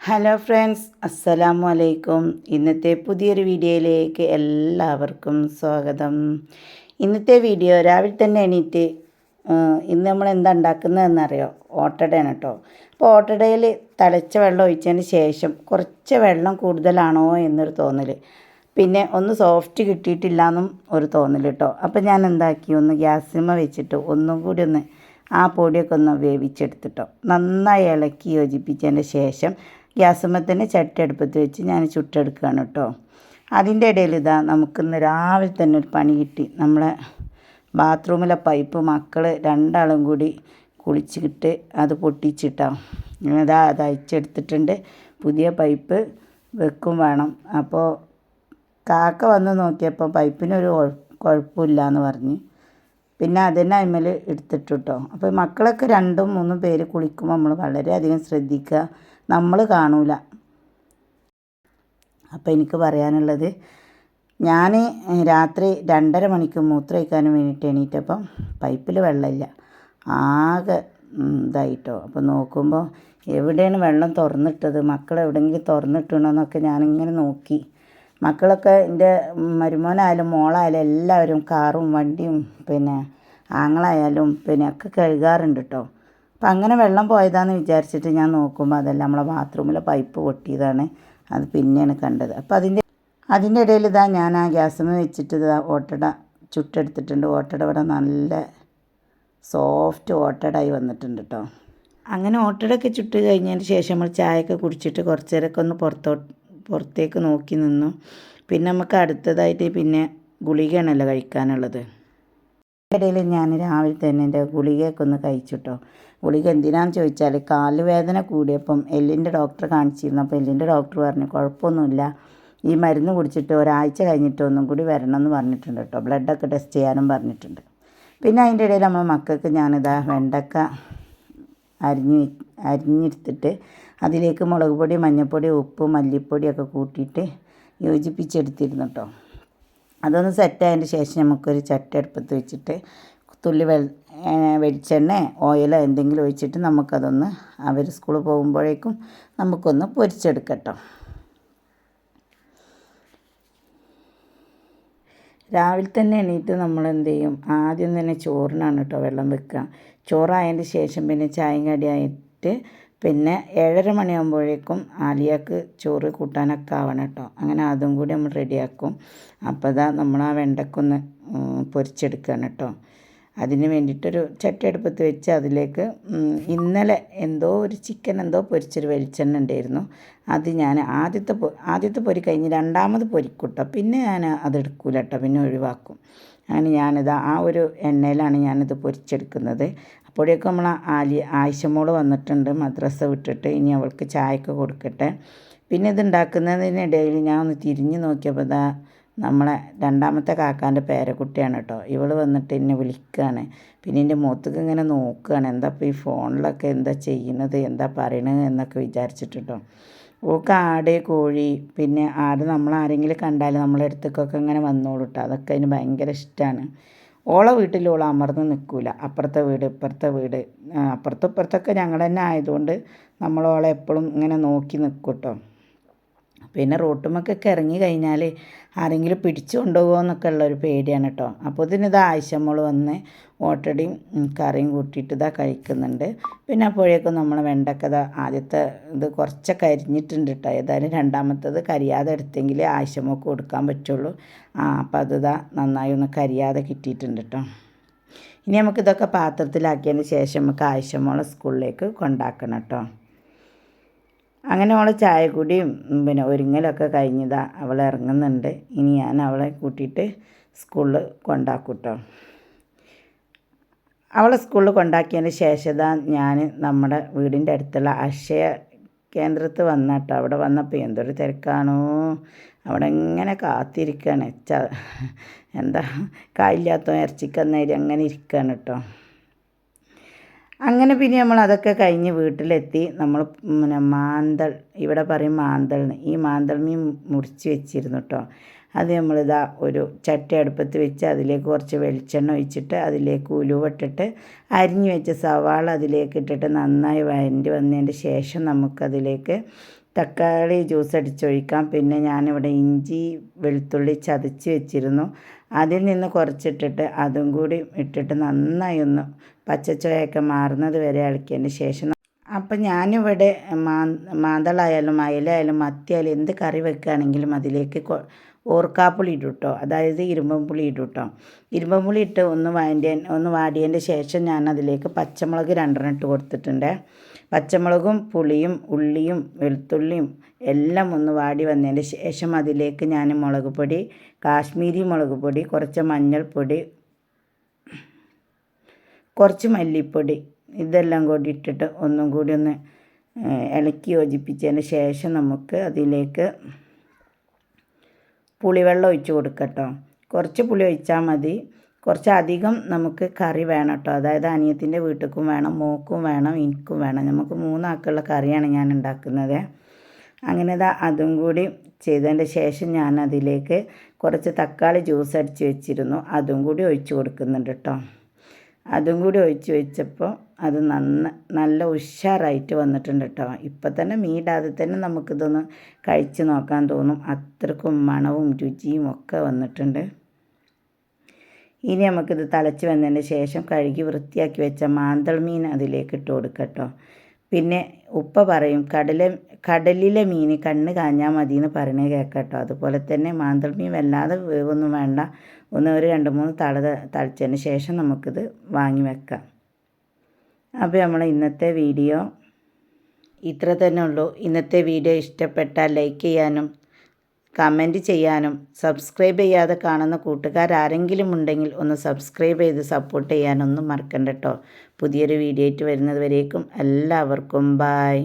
Hello friends അസ്സലാമു അലൈക്കും ഇന്നത്തെ പുതിയൊരു വീഡിയോയിലേക്ക് എല്ലാവർക്കും സ്വാഗതം. ഇന്നത്തെ വീഡിയോ രാവിലെ തന്നെ എണീറ്റ് ഇന്ന് നമ്മൾ എന്താ ഉണ്ടാക്കുന്നതെന്നറിയോ? ഓട്ടടയാണ് കേട്ടോ അപ്പോൾ ഓട്ടടയിൽ തിളച്ച വെള്ളം ഒഴിച്ചതിന് ശേഷം കുറച്ച് വെള്ളം കൂടുതലാണോ എന്നൊരു തോന്നൽ പിന്നെ ഒന്ന് സോഫ്റ്റ് കിട്ടിയിട്ടില്ല എന്നും ഒരു തോന്നൽ കേട്ടോ അപ്പോൾ ഞാൻ എന്താക്കി? ഒന്ന് ഗ്യാസിമ വെച്ചിട്ട് ഒന്നും കൂടി ഒന്ന് ആ പൊടിയൊക്കെ ഒന്ന് വേവിച്ചെടുത്തിട്ടോ. നന്നായി ഇളക്കി യോജിപ്പിച്ചതിന് ശേഷം ഗ്യാസുമ്മ തന്നെ ചട്ടി അടുപ്പത്ത് വെച്ച് ഞാൻ ചുട്ടെടുക്കുകയാണ് കേട്ടോ. അതിന്റെ ഇടയിൽ ഇതാ നമുക്കിന്ന് രാവിലെ തന്നെ ഒരു പണി കിട്ടി. നമ്മളെ ബാത്റൂമിലെ പൈപ്പ് മക്കൾ രണ്ടാളും കൂടി കുളിച്ചിട്ട് അത് പൊട്ടിച്ചിട്ടാണ് ഇതാ അത് അയച്ചെടുത്തിട്ടുണ്ട് പുതിയ പൈപ്പ് വെക്കും വേണം. അപ്പോൾ കാക്ക വന്ന് നോക്കിയപ്പോൾ പൈപ്പിനൊരു കുഴ- കുഴപ്പമില്ല എന്ന് പറഞ്ഞ്. പിന്നെ അതിനെ അതിന്മേൽ എടുത്തിട്ടു കേട്ടോ. അപ്പോൾ മക്കളൊക്കെ രണ്ടും മൂന്നും പേര് കുളിക്കുമ്പോൾ നമ്മൾ വളരെയധികം ശ്രദ്ധിക്കുക. നമ്മൾ കാണൂല. അപ്പോൾ എനിക്ക് പറയാനുള്ളത് ഞാൻ രാത്രി രണ്ടര മണിക്ക് മൂത്ര വയ്ക്കാൻ വേണ്ടിയിട്ട് എണീറ്റപ്പം പൈപ്പിൽ വെള്ളമില്ല. ആകെ ഇതായിട്ടോ. അപ്പോൾ നോക്കുമ്പോൾ എവിടെയാണ് വെള്ളം തുറന്നിട്ടത്? മക്കൾ എവിടെയെങ്കിലും തുറന്നിട്ടണമെന്നൊക്കെ ഞാനിങ്ങനെ നോക്കി. മക്കളൊക്കെ എന്റെ മരുമോനായാലും മോളായാലും എല്ലാവരും കാറും വണ്ടിയും പിന്നെ ആങ്ങളായാലും പിന്നെ ഒക്കെ കഴുകാറുണ്ട് കേട്ടോ അപ്പം അങ്ങനെ വെള്ളം പോയതാന്ന് വിചാരിച്ചിട്ട് ഞാൻ നോക്കുമ്പോൾ അതെല്ലാം നമ്മളെ ബാത്റൂമിലെ പൈപ്പ് പൊട്ടിയതാണ്. അത് പിന്നെയാണ് കണ്ടത്. അപ്പോൾ അതിന്റെ അതിന്റെ ഇടയിൽ ഇതാ ഞാൻ ആ ഗ്യാസിന് വെച്ചിട്ട് ഇതാ ഓട്ടട ചുട്ടെടുത്തിട്ടുണ്ട്. ഓട്ടട ഇവിടെ നല്ല സോഫ്റ്റ് ഓട്ടടായി വന്നിട്ടുണ്ട് കേട്ടോ അങ്ങനെ ഓട്ടടൊക്കെ ചുട്ട് കഴിഞ്ഞതിന് ശേഷം നമ്മൾ ചായയൊക്കെ കുടിച്ചിട്ട് കുറച്ച് നേരമൊക്കെ ഒന്ന് പുറത്തോ പുറത്തേക്ക് നോക്കി നിന്നു. പിന്നെ നമുക്ക് അടുത്തതായിട്ട് പിന്നെ ഗുളികയാണല്ലോ കഴിക്കാനുള്ളത്. ഇടയിൽ ഞാൻ രാവിലെ തന്നെ എന്റെ ഗുളികയൊക്കെ ഒന്ന് കഴിച്ചിട്ടോ ഗുളിക എന്തിനാന്ന് ചോദിച്ചാൽ കാൽ വേദന കൂടിയപ്പം എല്ലിന്റെ ഡോക്ടറെ കാണിച്ചിരുന്നു. അപ്പോൾ എല്ലിന്റെ ഡോക്ടർ പറഞ്ഞു കുഴപ്പമൊന്നുമില്ല. ഈ മരുന്ന് കുടിച്ചിട്ട് ഒരാഴ്ച കഴിഞ്ഞിട്ട് ഒന്നും കൂടി വരണം എന്ന് പറഞ്ഞിട്ടുണ്ട് കേട്ടോ ബ്ലഡൊക്കെ ടെസ്റ്റ് ചെയ്യാനും പറഞ്ഞിട്ടുണ്ട്. പിന്നെ അതിന്റെ ഇടയിൽ നമ്മൾ മക്കൾക്ക് ഞാനിതാ വെണ്ടക്ക അരിഞ്ഞ് അരിഞ്ഞെടുത്തിട്ട് അതിലേക്ക് മുളക് പൊടി മഞ്ഞൾപ്പൊടി ഉപ്പ് മല്ലിപ്പൊടിയൊക്കെ കൂട്ടിയിട്ട് യോജിപ്പിച്ചെടുത്തിരുന്നു കേട്ടോ അതൊന്ന് സെറ്റായതിന്റെ ശേഷം നമുക്കൊരു ചട്ടി അടുപ്പത്ത് വെച്ചിട്ട് തുള്ളി വെൾ വെളിച്ചെണ്ണ ഓയിലോ എന്തെങ്കിലും ഒഴിച്ചിട്ട് നമുക്കതൊന്ന് അവർ സ്കൂളിൽ പോകുമ്പോഴേക്കും നമുക്കൊന്ന് പൊരിച്ചെടുക്കട്ടോ. രാവിലെ തന്നെ എണീറ്റ് നമ്മൾ എന്ത് ചെയ്യും? ആദ്യം തന്നെ ചോറിനാണ് കേട്ടോ വെള്ളം വെക്കുക. ചോറായതിന്റെ ശേഷം പിന്നെ ചായയും കടിയായിട്ട് പിന്നെ ഏഴര മണിയാകുമ്പോഴേക്കും ആലിയാക്ക് ചോറ് കൂട്ടാനൊക്കെ ആവണം കേട്ടോ അങ്ങനെ അതും കൂടി നമ്മൾ റെഡിയാക്കും അപ്പോൾ ഇതാ നമ്മൾ ആ വെണ്ടക്കൊന്ന് പൊരിച്ചെടുക്കുകയാണ് കേട്ടോ അതിന് വേണ്ടിയിട്ടൊരു ചട്ടി അടുപ്പത്ത് വെച്ച് അതിലേക്ക് ഇന്നലെ എന്തോ ഒരു ചിക്കൻ എന്തോ പൊരിച്ചൊരു വെളിച്ചെണ്ണ ഉണ്ടായിരുന്നു. അത് ഞാൻ ആദ്യത്തെ ആദ്യത്തെ പൊരി കഴിഞ്ഞ് രണ്ടാമത് പൊരിക്കൂട്ടോ. പിന്നെ ഞാൻ അതെടുക്കൂല കേട്ടോ പിന്നെ ഒഴിവാക്കും. അങ്ങനെ ഞാനിത് ആ ഒരു എണ്ണയിലാണ് ഞാനിത് പൊരിച്ചെടുക്കുന്നത്. അപ്പോഴേക്കും നമ്മൾ ആലി ആയിഷമോൾ വന്നിട്ടുണ്ട് മദ്രസ വിട്ടിട്ട്. ഇനി അവൾക്ക് ചായക്ക് കൊടുക്കട്ടെ. പിന്നെ ഇത് ഉണ്ടാക്കുന്നതിനിടയിൽ ഞാൻ ഒന്ന് തിരിഞ്ഞ് നോക്കിയപ്പോൾ ഇതാ നമ്മളെ രണ്ടാമത്തെ കാക്കാന്റെ പേരക്കുട്ടിയാണ് കേട്ടോ. ഇവൾ വന്നിട്ട് എന്നെ വിളിക്കുകയാണ് പിന്നെ എന്റെ മുഖത്തേക്ക് ഇങ്ങനെ നോക്കുകയാണ് എന്താ ഇപ്പോൾ ഈ ഫോണിലൊക്കെ എന്താ ചെയ്യുന്നത്? എന്താ പറയണത് എന്നൊക്കെ വിചാരിച്ചിട്ട് കേട്ടോ ഓക്ക് ആട് കോഴി പിന്നെ ആട് നമ്മൾ ആരെങ്കിലും കണ്ടാൽ നമ്മളെ അടുത്തേക്കൊക്കെ ഇങ്ങനെ വന്നോളൂ കേട്ടോ. അതൊക്കെ അതിന് ഭയങ്കര ഇഷ്ടമാണ് ഓളെ വീട്ടിൽ ഓൾ അമർന്ന് നിൽക്കൂല. അപ്പുറത്തെ വീട് ഇപ്പുറത്തെ വീട്. അപ്പുറത്തും ഇപ്പുറത്തൊക്കെ ഞങ്ങൾ തന്നെ ആയതുകൊണ്ട് നമ്മളോളെ എപ്പോഴും ഇങ്ങനെ നോക്കി നിൽക്കും കേട്ടോ. പിന്നെ റോട്ടുമൊക്കെ ഇറങ്ങി കഴിഞ്ഞാൽ ആരെങ്കിലും പിടിച്ചു കൊണ്ടുപോകുമോ എന്നൊക്കെ ഉള്ളൊരു പേടിയാണ് കേട്ടോ. അപ്പോൾ ഇതിനിത് മോൾ വന്ന് ഓട്ടടിയും കറിയും കൂട്ടിയിട്ട് ഇതാ കഴിക്കുന്നുണ്ട്. പിന്നെ അപ്പോഴേക്കും നമ്മൾ വെണ്ടക്ക ഇതാ ആദ്യത്തെ ഇത് കുറച്ചൊക്കെ അരിഞ്ഞിട്ടുണ്ട് കേട്ടോ. ഏതായാലും രണ്ടാമത്തത് കരിയാതെ എടുത്തെങ്കിലേ ആയിഷമ്മക്ക് കൊടുക്കാൻ പറ്റുള്ളൂ. ആ അപ്പോൾ അത് ഇതാ നന്നായി ഒന്ന് കരിയാതെ കിട്ടിയിട്ടുണ്ട് കേട്ടോ. ഇനി നമുക്കിതൊക്കെ പാത്രത്തിലാക്കിയതിന് ശേഷം നമുക്ക് ആയിഷമ്മോളെ സ്കൂളിലേക്ക് കൊണ്ടാക്കണം കേട്ടോ. അങ്ങനെ അവളെ ചായ കുടിയും പിന്നെ ഒരുങ്ങലൊക്കെ കഴിഞ്ഞതാ. അവൾ ഇറങ്ങുന്നുണ്ട്. ഇനി ഞാൻ അവളെ കൂട്ടിയിട്ട് സ്കൂളിൽ കൊണ്ടാക്കും കേട്ടോ അവളെ സ്കൂളിൽ കൊണ്ടാക്കിയതിന് ശേഷം ഞാൻ നമ്മുടെ വീടിന്റെ അടുത്തുള്ള അക്ഷയ കേന്ദ്രത്ത് വന്ന കേട്ടോ അവിടെ വന്നപ്പോൾ എന്തൊരു തിരക്കാണോ. അവിടെ എങ്ങനെ കാത്തിരിക്കുകയാണ് എന്താ കായില്ലാത്ത ഇറച്ചിക്കന്നേരി അങ്ങനെ ഇരിക്കുകയാണ് കേട്ടോ അങ്ങനെ പിന്നെ നമ്മൾ അതൊക്കെ കഴിഞ്ഞ് വീട്ടിലെത്തി നമ്മൾ പിന്നെ മാന്തൾ ഇവിടെ പറയും മാന്തൾ. ഈ മാന്തൾ മീൻ മുറിച്ച് വെച്ചിരുന്നു കേട്ടോ അത് നമ്മളിതാ ഒരു ചട്ടി അടുപ്പത്ത് വെച്ച് അതിലേക്ക് കുറച്ച് വെളിച്ചെണ്ണ ഒഴിച്ചിട്ട് അതിലേക്ക് ഉലുവട്ടിട്ട് അരിഞ്ഞു വെച്ച സവാള അതിലേക്ക് ഇട്ടിട്ട് നന്നായി വഴണ്ടി വന്നതിന്റെ ശേഷം നമുക്കതിലേക്ക് തക്കാളി ജ്യൂസ് അടിച്ചൊഴിക്കാം. പിന്നെ ഞാനിവിടെ ഇഞ്ചി വെളുത്തുള്ളി ചതച്ച് വെച്ചിരുന്നു. അതിൽ നിന്ന് കുറച്ചിട്ടിട്ട് അതും കൂടി ഇട്ടിട്ട് നന്നായി ഒന്ന് പച്ചച്ചോയൊക്കെ മാറുന്നത് വരെ ഇളക്കിയതിന് ശേഷം അപ്പം ഞാനിവിടെ മാ മാന്തളായാലും അയലായാലും മത്തിയായാലും എന്ത് കറി വെക്കുകയാണെങ്കിലും അതിലേക്ക് ഓർക്കാപ്പുളി ഇടും കേട്ടോ അതായത് ഇരുമ്പമ്പുളി ഇടും കേട്ടോ ഇട്ട് ഒന്ന് വാടിയ ഒന്ന് വാടിയതിന്റെ ശേഷം ഞാൻ അതിലേക്ക് പച്ചമുളക് രണ്ടെണ്ണം ഇട്ട് കൊടുത്തിട്ടുണ്ട്. പച്ചമുളകും പുളിയും ഉള്ളിയും വെളുത്തുള്ളിയും എല്ലാം ഒന്ന് വാടി വന്നതിന്റെ ശേഷം അതിലേക്ക് ഞാൻ മുളക് പൊടി കാശ്മീരി മുളക് പൊടി കുറച്ച് മഞ്ഞൾപ്പൊടി കുറച്ച് മല്ലിപ്പൊടി ഇതെല്ലാം കൂടി ഇട്ടിട്ട് ഒന്നും കൂടി ഒന്ന് ഇളക്കി യോജിപ്പിച്ചതിന് ശേഷം നമുക്ക് അതിലേക്ക് പുളിവെള്ളം ഒഴിച്ച് കൊടുക്കട്ടോ കുറച്ച് പുളി ഒഴിച്ചാൽ മതി. കുറച്ച് അധികം നമുക്ക് കറി വേണം കേട്ടോ. അതായത് അനിയത്തിന്റെ വീട്ടിലേക്കും വേണം മോക്കും വേണം എനിക്കും വേണം. നമുക്ക് മൂന്നാക്കുള്ള കറിയാണ് ഞാൻ ഉണ്ടാക്കുന്നത്. അങ്ങനെ അതും കൂടി ചെയ്തതിന്റെ ശേഷം ഞാൻ അതിലേക്ക് കുറച്ച് തക്കാളി ജ്യൂസ് അടിച്ച് വെച്ചിരുന്നു. അതും കൂടി ഒഴിച്ച് കൊടുക്കുന്നുണ്ട് കേട്ടോ. അതും കൂടി ഒഴിച്ച് വെച്ചപ്പോൾ അത് നന്ന നല്ല ഉഷാറായിട്ട് വന്നിട്ടുണ്ട് കേട്ടോ. ഇപ്പം തന്നെ മീടാതെ തന്നെ നമുക്കിതൊന്ന് കഴിച്ച് നോക്കാൻ തോന്നും. അത്രക്കും മണവും രുചിയും ഒക്കെ വന്നിട്ടുണ്ട്. ഇനി നമുക്കിത് തിളച്ച് വന്നതിന് ശേഷം കഴുകി വൃത്തിയാക്കി വെച്ച മാന്തൾ മീൻ അതിലേക്ക് ഇട്ട് കൊടുക്കട്ടോ പിന്നെ ഉപ്പ പറയും കടല കടലിലെ മീൻ കണ്ണ് കാഞ്ഞാൽ മതി എന്ന് പറയണേ കേൾക്കട്ടോ അതുപോലെ തന്നെ മാന്തൾ മീൻ വല്ലാതെ വേവൊന്നും വേണ്ട. ഒന്ന് ഒരു രണ്ട് മൂന്ന് തള തളിച്ചതിന് ശേഷം നമുക്കിത് വാങ്ങി വെക്കാം. അപ്പോൾ നമ്മൾ ഇന്നത്തെ വീഡിയോ ഇത്ര തന്നെ ഉള്ളൂ. ഇന്നത്തെ വീഡിയോ ഇഷ്ടപ്പെട്ടാൽ ലൈക്ക് ചെയ്യാനും കമന്റ് ചെയ്യാനും സബ്സ്ക്രൈബ് ചെയ്യാതെ കാണുന്ന കൂട്ടുകാരാരെങ്കിലും ഉണ്ടെങ്കിൽ ഒന്ന് സബ്സ്ക്രൈബ് ചെയ്ത് സപ്പോർട്ട് ചെയ്യാനൊന്നും മറക്കണ്ട കേട്ടോ പുതിയൊരു വീഡിയോ ആയിട്ട് വരുന്നത് വരേക്കും എല്ലാവർക്കും ബായ്